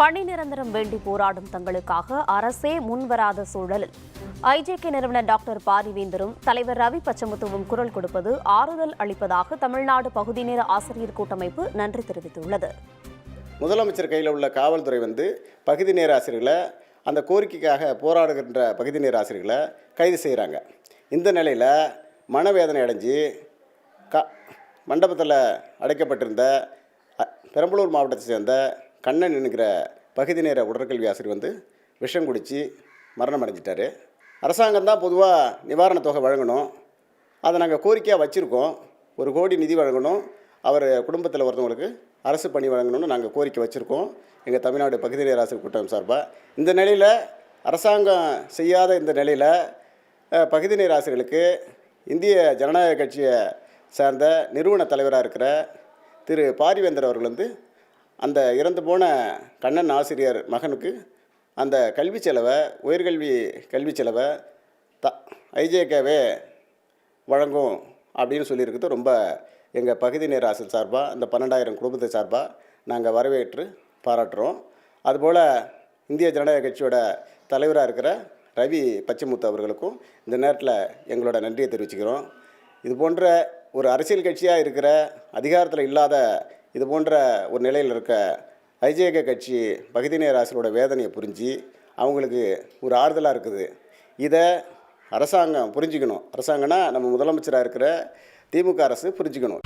பணி நிரந்தரம் வேண்டி போராடும் தங்களுக்காக அரசே முன்வராத சூழலில். ஐஜேகே நிறுவனர் டாக்டர் பாரிவேந்தரும் தலைவர் ரவி பச்சமுத்துவும் குரல் கொடுப்பது ஆறுதல் அளிப்பதாக தமிழ்நாடு பகுதி நேர ஆசிரியர் கூட்டமைப்பு நன்றி தெரிவித்துள்ளது. முதலமைச்சர் கையில் உள்ள காவல்துறை வந்து பகுதி நேர ஆசிரியர்களை அந்த கோரிக்கைக்காக போராடுகின்ற பகுதி நேர ஆசிரியர்களை கைது செய்கிறாங்க இந்த நிலையில் மனவேதனை அடைஞ்சு க மண்டபத்தில் அடைக்கப்பட்டிருந்த பெரம்பலூர் மாவட்டத்தை சேர்ந்த கண்ணன் என்கிற பகுதி நேர உடற்கல்வி ஆசிரியர் வந்து விஷம் குடித்து மரணம் அடைஞ்சிட்டாரு. அரசாங்கம் தான் பொதுவாக நிவாரணத் தொகை வழங்கணும். அதை நாங்கள் கோரிக்கையாக வச்சுருக்கோம். ஒரு கோடி நிதி வழங்கணும். அவர் குடும்பத்தில் ஒருத்தவங்களுக்கு அரசு பணி வழங்கணும்னு நாங்கள் கோரிக்கை வச்சுருக்கோம். எங்கள் தமிழ்நாடு பகுதி நேர ஆசிரியர் கூட்டம் சார்பாக இந்த நிலையில் அரசாங்கம் செய்யாத இந்த நிலையில் பகுதி நேர ஆசிரியர்களுக்கு இந்திய ஜனநாயக கட்சியை சார்ந்த நிறுவன தலைவராக இருக்கிற திரு பாரிவேந்தர் அவர்கள் வந்து அந்த இறந்து போன கண்ணன் ஆசிரியர் மகனுக்கு அந்த கல்வி செலவை உயர்கல்வி கல்வி செலவை த ஐஜேகேவே வழங்கும் அப்படின்னு சொல்லியிருக்கிறது. ரொம்ப எங்கள் பகுதி நேர ஆசிரியர் சார்பாக இந்த பன்னெண்டாயிரம் குடும்பத்தை சார்பாக நாங்கள் வரவேற்று பாராட்டுறோம். அதுபோல் இந்திய ஜனநாயக கட்சியோட தலைவராக இருக்கிற ரவி பச்சைமுத்து அவர்களுக்கும் இந்த நேரத்தில் எங்களோட நன்றியை தெரிவிச்சுக்கிறோம். இது போன்ற ஒரு அரசியல் கட்சியாக இருக்கிற அதிகாரத்தில் இல்லாத இது போன்ற ஒரு நிலையில் இருக்க ஐஜேக கட்சி பகுதி நேர ஆசிரியரோட வேதனையை புரிஞ்சு அவங்களுக்கு ஒரு ஆறுதலாக இருக்குது. இதை அரசாங்கம் புரிஞ்சுக்கணும். அரசாங்கம்னா நம்ம முதலமைச்சராக இருக்கிற திமுக அரசு புரிஞ்சுக்கணும்.